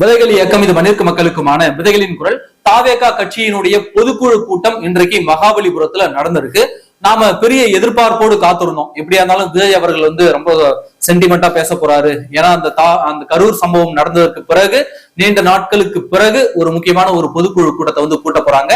விதைகள் இயக்கம் இது மனித மக்களுக்குமான விதைகளின் குரல். தாவேகா கட்சியினுடைய பொதுக்குழு கூட்டம் இன்றைக்கு மகாபலிபுரத்துல நடந்திருக்கு. நாம பெரிய எதிர்பார்ப்போடு காத்திருந்தோம். எப்படியா இருந்தாலும் விஜய் அவர்கள் வந்து ரொம்ப சென்டிமெண்டா பேச போறாரு. ஏன்னா அந்த தா அந்த கரூர் சம்பவம் நடந்ததற்கு பிறகு நீண்ட நாட்களுக்கு பிறகு ஒரு முக்கியமான ஒரு பொதுக்குழு கூட்டத்தை வந்து கூட்ட போறாங்க.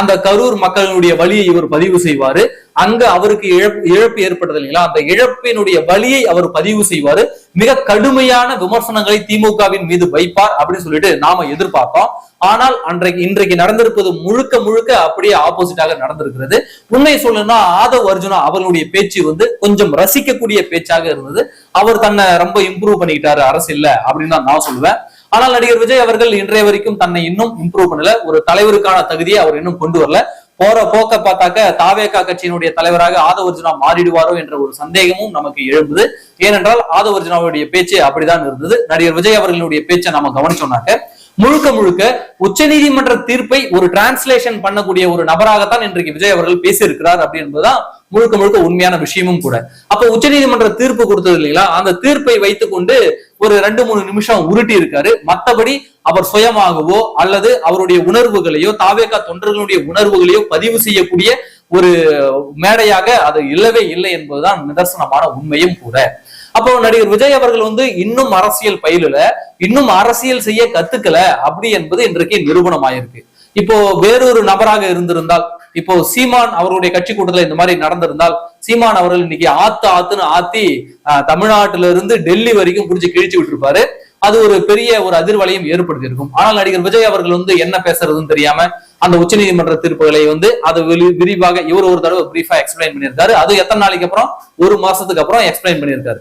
அந்த கரூர் மக்களுடைய வழியை இவர் பதிவு செய்வாரு. அங்க அவருக்கு இழப்பு இழப்பு ஏற்பட்டது இல்லைங்களா? அந்த இழப்பினுடைய வழியை அவர் பதிவு செய்வாரு. மிக கடுமையான விமர்சனங்களை திமுகவின் மீது வைப்பார் அப்படின்னு சொல்லிட்டு நாம எதிர்பார்த்தோம். ஆனால் அன்றைக்கு இன்றைக்கு நடந்திருப்பது முழுக்க முழுக்க அப்படியே ஆப்போசிட்டாக நடந்திருக்கிறது. உண்மை சொல்லணும்னா ஆதவ் அர்ஜுனா அவர்களுடைய பேச்சு வந்து கொஞ்சம் ரசிக்கக்கூடிய பேச்சாக இருந்தது. அவர் தன்னை ரொம்ப இம்ப்ரூவ் பண்ணிக்கிட்டாரு அரசியல்ல அப்படின்னு தான் நான் சொல்லுவேன். ஆனால் நடிகர் விஜய் அவர்கள் இன்றைய வரைக்கும் தன்னை இன்னும் இம்ப்ரூவ் பண்ணல. ஒரு தலைவருக்கான தகுதியை அவர் இன்னும் கொண்டு வரல. போற போக்க பார்த்தாக்க தாவேகா கட்சியினுடைய தலைவராக ஆதவர்ஜுனா மாறிடுவாரோ என்ற ஒரு சந்தேகமும் நமக்கு எழுந்தது. ஏனென்றால் ஆதவர்ஜுனாவுடைய பேச்சு அப்படிதான் இருந்தது. நடிகர் விஜய் அவர்களுடைய பேச்சை நம்ம கவனிச்சோம்னாக்க முழுக்க முழுக்க உச்சநீதிமன்ற தீர்ப்பை ஒரு டிரான்ஸ்லேஷன் பண்ணக்கூடிய ஒரு நபராகத்தான் இன்றைக்கு விஜய் அவர்கள் பேசியிருக்கிறார் அப்படி என்பதுதான் முழுக்க முழுக்க உண்மையான விஷயமும் கூட. அப்ப உச்சநீதிமன்ற தீர்ப்பு கொடுத்தது இல்லைங்களா? அந்த தீர்ப்பை வைத்துக்கொண்டு ஒரு ரெண்டு மூணு நிமிஷம் உருட்டி இருக்காரு. மற்றபடி அவர் சுயமாகவோ அல்லது அவருடைய உணர்வுகளையோ தாவேகா தொண்டர்களுடைய உணர்வுகளையோ பதிவு செய்யக்கூடிய ஒரு மேடையாக அது இல்லவே இல்லை என்பதுதான் நிதர்சனமான உண்மையும் கூட. அப்போ நடிகர் விஜய் அவர்கள் வந்து இன்னும் அரசியல் பயிலுல இன்னும் அரசியல் செய்ய கத்துக்கல அப்படி என்பது இன்றைக்கு நிரூபணம் ஆயிருக்கு இப்போ வேறொரு நபராக இருந்திருந்தால் இப்போ சீமான் அவருடைய கட்சி கூட்டத்துல இந்த மாதிரி நடந்திருந்தால் சீமான் அவர்கள் இன்னைக்கு ஆத்து ஆத்துன்னு ஆத்தி ஆஹ், தமிழ்நாட்டுல இருந்து டெல்லி வரைக்கும் புடிச்சு கிழிச்சு விட்டுருப்பாரு. அது ஒரு பெரிய ஒரு அதிர்வலையும் ஏற்படுத்தி இருக்கும் ஆனால் நடிகர் விஜய் அவர்கள் வந்து என்ன பேசுறதுன்னு தெரியாம அந்த உச்சநீதிமன்ற தீர்ப்புகளை வந்து அது விரிவாக இவர் ஒரு தடவை பிரீஃபா எக்ஸ்பிளைன் பண்ணியிருக்காரு. அது எத்தனை நாளைக்கு அப்புறம்? ஒரு மாசத்துக்கு அப்புறம் எக்ஸ்பிளைன் பண்ணியிருக்காரு.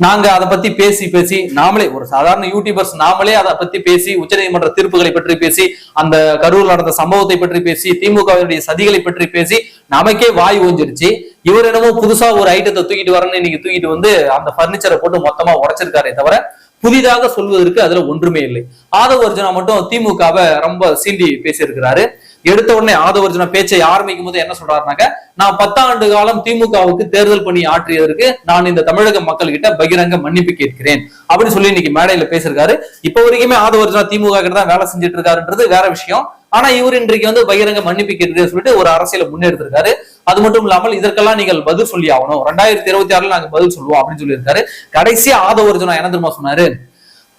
நாங்க அதை பத்தி பேசி பேசி நாமளே ஒரு சாதாரண யூடியூபர்ஸ் நாமளே அதை பத்தி பேசி உச்சநீதிமன்ற தீர்ப்புகளை பற்றி பேசி அந்த கரூர் நடந்த சம்பவத்தை பற்றி பேசி திமுகவினுடைய சதிகளை பற்றி பேசி நமக்கே வாய் ஓஞ்சிருச்சு இவர் என்னமோ புதுசா ஒரு ஐட்டத்தை தூக்கிட்டு வரேன்னு இன்னைக்கு தூக்கிட்டு வந்து அந்த பர்னிச்சரை போட்டு மொத்தமா உடைச்சிருக்காரே தவிர புதிதாக சொல்வதற்கு அதுல ஒன்றுமே இல்லை. ஆதவ அர்ஜுனா மட்டும் திமுகவை ரொம்ப சீண்டி பேசியிருக்கிறாரு. எடுத்த உடனே ஆதவ அர்ஜுனா பேச்சை ஆரம்பிக்கும் போது என்ன சொல்றாருனாக்க நான் பத்தாண்டு காலம் திமுகவுக்கு தேர்தல் பணி ஆற்றியதற்கு நான் இந்த தமிழக மக்கள் கிட்ட பகிரங்க மன்னிப்பு கேட்கிறேன் அப்படின்னு சொல்லி இன்னைக்கு மேடையில பேசியிருக்காரு. இப்ப வரைக்குமே ஆதவ அர்ஜுனா திமுக கிட்ட தான் வேலை செஞ்சுட்டு இருக்காருன்றது வேற விஷயம். ஆனா இவர் இன்றைக்கு வந்து பகிரங்க மன்னிப்பு கேட்டு சொல்லிட்டு ஒரு அரசியல முன்னெடுத்திருக்காரு. அது மட்டும் இல்லாமல் இதற்கெல்லாம் நீங்கள் பதில் சொல்லி ஆகணும். ரெண்டாயிரத்தி இருபத்தி ஆறுல நாங்க பதில் சொல்லுவோம் அப்படின்னு சொல்லியிருக்காரு. கடைசியா ஆதவ அர்ஜுனா என்ன தெரியுமா சொன்னாரு?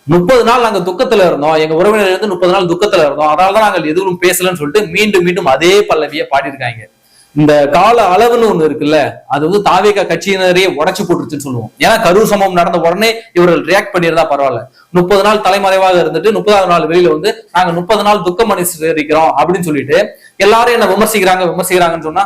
முப்பது நாள் நாங்க துக்கத்துல இருந்தோம். எங்க உறவினர் இருந்து முப்பது நாள் துக்கத்துல இருந்தோம். அதனாலதான் நாங்கள் எதுவும் பேசலன்னு சொல்லிட்டு மீண்டும் மீண்டும் அதே பல்லவியை பாடியிருக்காங்க. இந்த கால அளவுன்னு ஒண்ணு இருக்குல்ல அது வந்து தாவேக கட்சியினரையே உடச்சு போட்டுருச்சுன்னு சொல்லுவோம். ஏன்னா கரூர் சம்பவம் நடந்த உடனே இவர்கள் ரியாக்ட் பண்ணியிருந்தா பரவாயில்ல. முப்பது நாள் தலைமறைவாக இருந்துட்டு முப்பதாவது நாள் வெளியில வந்து நாங்க முப்பது நாள் துக்கம் அனுசரிக்கிறோம் அப்படின்னு சொல்லிட்டு எல்லாரும் என்ன விமர்சிக்கிறாங்க விமர்சிக்கிறாங்கன்னு சொன்னா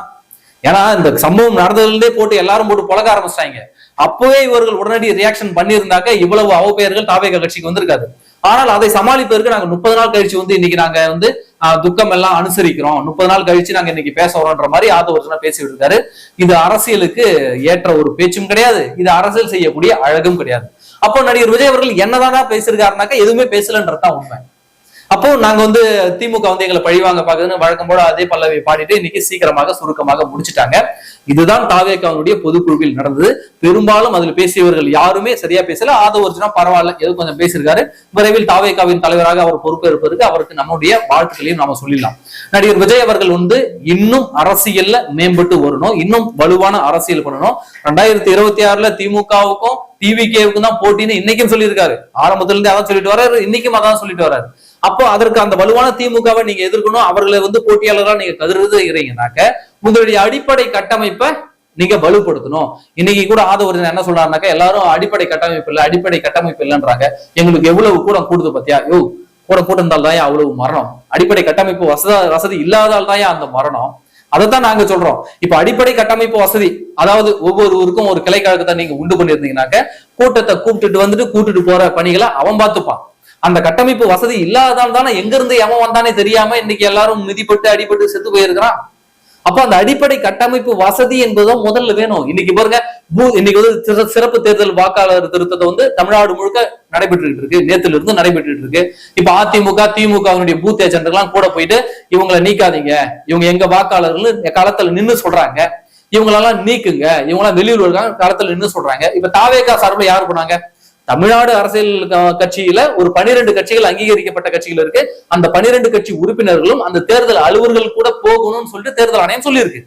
ஏன்னா இந்த சம்பவம் நடந்ததுலேருந்தே போட்டு எல்லாரும் போட்டு பழக ஆரம்பிச்சிட்டாங்க. அப்பவே இவர்கள் உடனடி ரியாக்ஷன் பண்ணியிருந்தாக்க இவ்வளவு அவப்பெயர்கள் தாவேக கட்சிக்கு வந்திருக்காது. ஆனால் அதை சமாளிப்பதற்கு நாங்க முப்பது நாள் கழிச்சு வந்து இன்னைக்கு நாங்க வந்து துக்கம் எல்லாம் அனுசரிக்கிறோம். முப்பது நாள் கழிச்சு நாங்க இன்னைக்கு பேச வரோன்ற மாதிரி ஆதவர்ஜனா பேசிட்டு இருக்காரு இது அரசியலுக்கு ஏற்ற ஒரு பேச்சும் கிடையாது. இது அரசியல் செய்யக்கூடிய அழகும் கிடையாது. அப்போ நடிகர் விஜய் அவர்கள் என்னதான் பேசியிருக்காருனாக்கா எதுவுமே பேசலன்றதுதான் உண்மை. அப்போ நாங்க வந்து திமுக வந்து எங்களை பழிவாங்க பாக்குதுன்னு வழக்கம் போல அதே பல்லவி பாடிட்டு இன்னைக்கு சீக்கிரமாக சுருக்கமாக முடிச்சிட்டாங்க. இதுதான் தாவேக்காவுடைய பொதுக்குழுவில் நடந்தது. பெரும்பாலும் அதில் பேசியவர்கள் யாருமே சரியா பேசல. ஆதவர்ஜனா பரவாயில்ல ஏதோ கொஞ்சம் பேசியிருக்காரு. விரைவில் தாவேக்காவின் தலைவராக அவர் பொறுப்பேற்பதற்கு அவருக்கு நம்முடைய வாழ்த்துக்களையும் நாம சொல்லிடலாம். நடிகர் விஜய் அவர்கள் வந்து இன்னும் அரசியல்ல மேம்பட்டு வரணும். இன்னும் வலுவான அரசியல் பண்ணணும். ரெண்டாயிரத்தி இருபத்தி ஆறுல திமுகவுக்கும் டிவிகேவுக்கும் தான் போட்டின்னு இன்னைக்கும் சொல்லியிருக்காரு. ஆரம்பத்துல இருந்து அதான் சொல்லிட்டு வர்றாரு. இன்னைக்கும் அதான் சொல்லிட்டு வர்றாரு. அப்போ அதற்கு அந்த வலுவான திமுகவை நீங்க எதிர்க்கணும். அவர்களை வந்து போட்டியாளராக நீங்க கருதுகிறீங்கனாக்க உங்களுடைய அடிப்படை கட்டமைப்பை நீங்க வலுப்படுத்தணும். இன்னைக்கு கூட ஆதவர்ஜன் என்ன சொல்றாருனாக்க எல்லாரும் அடிப்படை கட்டமைப்பு இல்ல அடிப்படை கட்டமைப்பு இல்லைன்றாங்க. எங்களுக்கு எவ்வளவு கூட கூடுது பத்தியா? யோ கூட கூட்டிருந்தால் தான் அவ்வளவு மரணம்? அடிப்படை கட்டமைப்பு வசதி வசதி இல்லாதால் தான் அந்த மரணம்? அதைத்தான் நாங்க சொல்றோம். இப்ப அடிப்படை கட்டமைப்பு வசதி அதாவது ஒவ்வொரு ஊருக்கும் ஒரு கிளைக்கழகத்தை நீங்க உண்டு பண்ணியிருந்தீங்கன்னாக்க கூட்டத்தை கூப்பிட்டுட்டு வந்துட்டு கூட்டிட்டு போற பணிகளை அவன் பார்த்துப்பான். அந்த கட்டமைப்பு வசதி இல்லாததால் தானே எங்க இருந்து எவன் வந்தானே தெரியாம இன்னைக்கு எல்லாரும் மிதிப்பட்டு அடிபட்டு செத்து போயிருக்கிறான். அப்ப அந்த அடிப்படை கட்டமைப்பு வசதி என்பதும் முதல்ல வேணும். இன்னைக்கு பாருங்க பூ- இன்னைக்கு வந்து சிறப்பு தேர்தல் வாக்காளர் திருத்தத்தை வந்து தமிழ்நாடு முழுக்க நடைபெற்று இருக்கு. நேத்துல இருந்து நடைபெற்று இருக்கு. இப்ப அதிமுக திமுக அவனுடைய பூத் ஏஜென்ட்லாம் கூட போயிட்டு இவங்களை நீக்காதீங்க. இவங்க எங்க வாக்காளர்கள் களத்துல நின்னு சொல்றாங்க. இவங்களெல்லாம் நீக்குங்க. இவங்களாம் வெளியூர் காலத்துல நின்று நின்னு சொல்றாங்க. இப்ப தாவேகா சார்பில் யார் போனாங்க தமிழ்நாடு அரசியல் கட்சியில ஒரு பனிரெண்டு கட்சிகள் அங்கீகரிக்கப்பட்ட கட்சிகள் இருக்கு. அந்த பனிரெண்டு கட்சி உறுப்பினர்களும் அந்த தேர்தல் அலுவலர்கள் கூட போகணும்னு சொல்லிட்டு தேர்தல் ஆணையம் சொல்லியிருக்கு.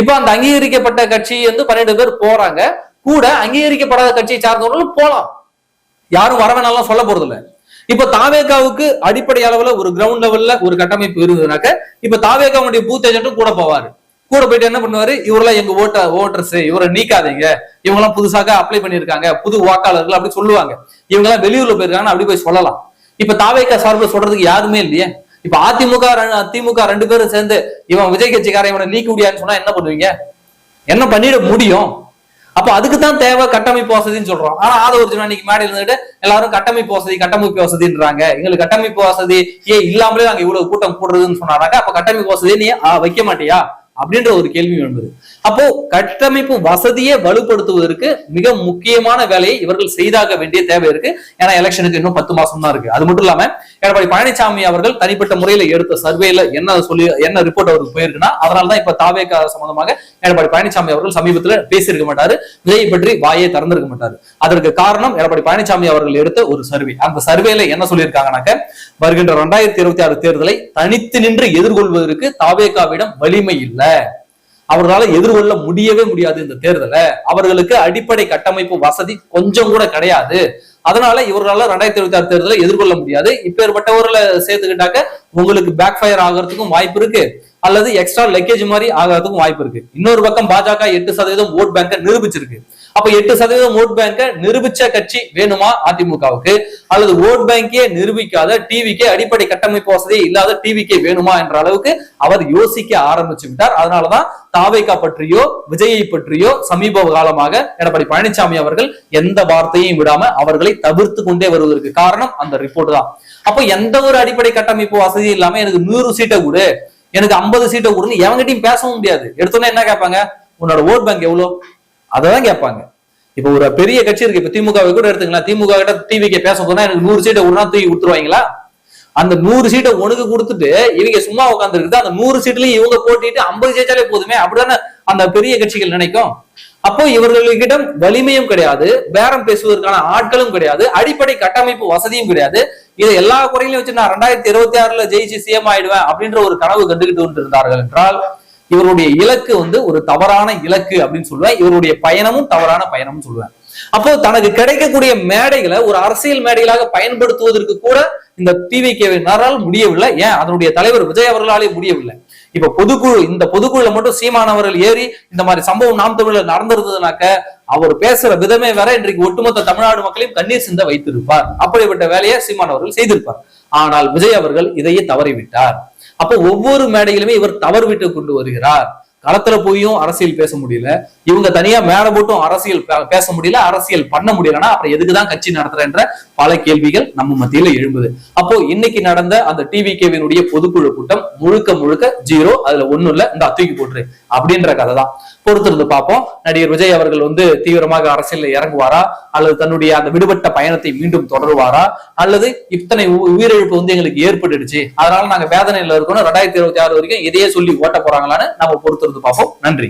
இப்ப அந்த அங்கீகரிக்கப்பட்ட கட்சி வந்து பன்னெண்டு பேர் போறாங்க. கூட அங்கீகரிக்கப்படாத கட்சியை சார்ந்தவர்களும் போலாம். யாரும் வரவேணாலும் சொல்ல போறது இல்லை இப்ப தாவேகாவுக்கு அடிப்படை அளவுல ஒரு கிரவுண்ட் லெவல்ல ஒரு கட்டமைப்பு இருந்ததுனாக்க இப்ப தாவேகாவுடைய பூத் ஏஜென்ட்டும் கூட போவாரு. கூட போயிட்டு என்ன பண்ணுவாரு? இவரெல்லாம் எங்க ஓட்ட ஓட்டர்ஸ் இவரை நீக்காதீங்க. இவங்க எல்லாம் புதுசாக அப்ளை பண்ணிருக்காங்க புது வாக்காளர்கள் அப்படி சொல்லுவாங்க. இவங்க எல்லாம் வெளியூர்ல போயிருக்காங்க அப்படி போய் சொல்லலாம். இப்ப தாவேக்கா சார்பில் சொல்றதுக்கு யாருமே இல்லையே. இப்ப அதிமுக அதிமுக திமுக ரெண்டு பேரும் சேர்ந்து இவன் விஜய் கட்சிக்காரன் இவனை நீக்க முடியாதுன்னு சொன்னா என்ன பண்ணுவீங்க? என்ன பண்ணிட முடியும்? அப்ப அதுக்கு தான் தேவை கட்டமைப்பு வசதின்னு சொல்றோம். ஆனா ஆத ஒரு இன்னைக்கு மேடையில் இருந்துட்டு எல்லாரும் கட்டமைப்பு வசதி கட்டமைப்பு வசதின்றாங்க. எங்களுக்கு கட்டமைப்பு வசதி ஏன் இல்லாமலே நாங்க இவ்வளவு கூட்டம் கூடுறதுன்னு சொன்னாங்க. அப்ப கட்டமைப்பு வசதியை நீ வைக்க மாட்டியா? அப்படின்ற ஒரு கேள்வி எழுந்தது. அப்போ கட்டமைப்பு வசதியை வலுப்படுத்துவதற்கு மிக முக்கியமான வேலையை இவர்கள் செய்தாக வேண்டிய தேவை இருக்கு. ஏன்னா எலெக்ஷனுக்கு இன்னும் பத்து மாசம் தான் இருக்கு. அது மட்டும் இல்லாம எடப்பாடி பழனிசாமி அவர்கள் தனிப்பட்ட முறையில எடுத்த சர்வேல என்ன சொல்லி என்ன ரிப்போர்ட் அவருக்கு போயிருக்குன்னா அதனால தான் இப்ப தாவே சம்பந்தமாக எடப்பாடி பழனிசாமி அவர்கள் சமீபத்துல பேசியிருக்க மாட்டாரு. விலையை பற்றி வாயை திறந்திருக்க மாட்டாரு. அதற்கு காரணம் எடப்பாடி பழனிசாமி அவர்கள் எடுத்த ஒரு சர்வே அந்த சர்வேல என்ன சொல்லியிருக்காங்கனாக்க வருகின்ற இரண்டாயிரத்தி இருபத்தி ஆறு தேர்தலை தனித்து நின்று எதிர்கொள்வதற்கு தாவேகாவிடம் வலிமை இல்லை. அவர்களால எதிர்கொள்ள முடியவே முடியாது இந்த தேர்தலை. அவர்களுக்கு அடிப்படை கட்டமைப்பு வசதி கொஞ்சம் கூட கிடையாது. அதனால இவர்களால ரெண்டாயிரத்தி இருபத்தி ஆறு தேர்தலை எதிர்கொள்ள முடியாது. இப்பேற்பட்டவர்களை சேர்த்துக்கிட்டாக்க உங்களுக்கு பேக் ஃபயர் ஆகிறதுக்கும் வாய்ப்பு இருக்கு. அல்லது எக்ஸ்ட்ரா லக்கேஜ் மாதிரி ஆகிறதுக்கும் வாய்ப்பு இருக்கு. இன்னொரு பக்கம் பாஜக எட்டு சதவீதம் ஓட் பேங்கை நிரூபிச்சிருக்கு. அப்ப எட்டு சதவீதம் ஓட் பேங்க நிரூபிச்ச கட்சி வேணுமா அதிமுகவுக்கு? அல்லது ஓட் பேங்கே நிரூபிக்காத டிவிக்கே அடிப்படை கட்டமைப்பு வசதி இல்லாத டிவிக்கே வேணுமா என்ற அளவுக்கு அவர் யோசிக்க ஆரம்பிச்சு விட்டார். அதனாலதான் தாவேகா பற்றியோ விஜயை பற்றியோ சமீப காலமாக எடப்பாடி பழனிசாமி அவர்கள் எந்த வார்த்தையும் விடாம அவர்களை தவிர்த்து கொண்டே வருவதற்கு காரணம் அந்த ரிப்போர்ட் தான். அப்போ எந்த ஒரு அடிப்படை கட்டமைப்பு வசதி இல்லாம எனக்கு நூறு சீட்டை கொடு எனக்கு ஐம்பது சீட்டை கொடுன்னு எவங்கிட்டையும் பேசவும் முடியாது. எடுத்தோன்னே என்ன கேட்பாங்க? உன்னோட ஓட் பேங்க் எவ்வளவு அததான் கேட்பாங்க. இப்ப ஒரு பெரிய கட்சி இருக்கு இப்ப திமுக கூட எடுத்துக்கலாம். திமுக கிட்ட டிவிக்கு பேச போனா எனக்கு நூறு சீட்டை ஒரு தூக்கி கொடுத்துருவாங்களா? அந்த நூறு சீட்டை உனக்கு கொடுத்துட்டு இவங்க சும்மா உட்காந்துருக்குது அந்த நூறு சீட்லயும் இவங்க போட்டிட்டு ஐம்பது ஜெயிச்சாலே போதுமே. அப்படிதானே அந்த பெரிய கட்சிகள் நினைக்கும்? அப்போ இவர்களிடம் வலிமையும் கிடையாது பேரம் பேசுவதற்கான ஆட்களும் கிடையாது அடிப்படை கட்டமைப்பு வசதியும் கிடையாது. இதை எல்லா குறையிலும் வச்சு நான் ரெண்டாயிரத்தி இருபத்தி ஆறுல ஜெயிச்சு சிஎம் ஆயிடுவேன் அப்படின்ற ஒரு கனவு கண்டுகிட்டு கொண்டிருந்தார்கள் என்றால் இவருடைய இலக்கு வந்து ஒரு தவறான இலக்கு அப்படின்னு சொல்லுவேன். இவருடைய பயணமும் தவறான பயணம்னு சொல்லுவேன். அப்போ தனக்கு கிடைக்கக்கூடிய மேடைகளை ஒரு அரசியல் மேடைகளாக பயன்படுத்துவதற்கு கூட இந்த டிவிகேவினரால் முடியவில்லை. ஏன்? அதனுடைய தலைவர் விஜய் அவர்களாலே முடியவில்லை. இப்ப பொதுக்குழு இந்த பொதுக்குழுல மட்டும் சீமானவர்கள் ஏறி இந்த மாதிரி சம்பவம் நாம் தமிழ்ல நடந்திருந்ததுனாக்க அவர் பேசுற விதமே வேற. இன்றைக்கு ஒட்டுமொத்த தமிழ்நாடு மக்களையும் கண்ணீர் சிந்த வைத்திருப்பார். அப்படிப்பட்ட வேலையை சீமான் அவர்கள் செய்திருப்பார். ஆனால் விஜய் அவர்கள் இதையே தவறிவிட்டார். அப்போ ஒவ்வொரு மேடையிலுமே இவர் தவறு விட்டு கொண்டு வருகிறார். களத்துல போயும் அரசியல் பேச முடியல. இவங்க தனியா மேல போட்டும் அரசியல் பேச முடியல அரசியல் பண்ண முடியலன்னா அப்புறம் எதுக்குதான் கட்சி நடத்துறன்ற பல கேள்விகள் நம்ம மத்தியில எழும்புது. அப்போ இன்னைக்கு நடந்த அந்த டிவி கேவினுடைய பொதுக்குழு கூட்டம் முழுக்க முழுக்க ஜீரோ அதுல ஒண்ணும் இல்ல இந்த தூக்கி போட்டுரு அப்படின்ற கதை தான் பொறுத்திருந்து பார்ப்போம். நடிகர் விஜய் அவர்கள் வந்து தீவிரமாக அரசியல் இறங்குவாரா? அல்லது தன்னுடைய அந்த விடுபட்ட பயணத்தை மீண்டும் தொடருவாரா? அல்லது இத்தனை உயிரிழப்பு வந்து எங்களுக்கு ஏற்பட்டுடுச்சு. அதனால நாங்க வேதனையில இருக்கணும். ரெண்டாயிரத்தி இருபத்தி ஆறு வரைக்கும் இதையே சொல்லி ஓட்ட போறாங்களான்னு நம்ம பொறுத்திருந்து பார்ப்போம் நன்றி.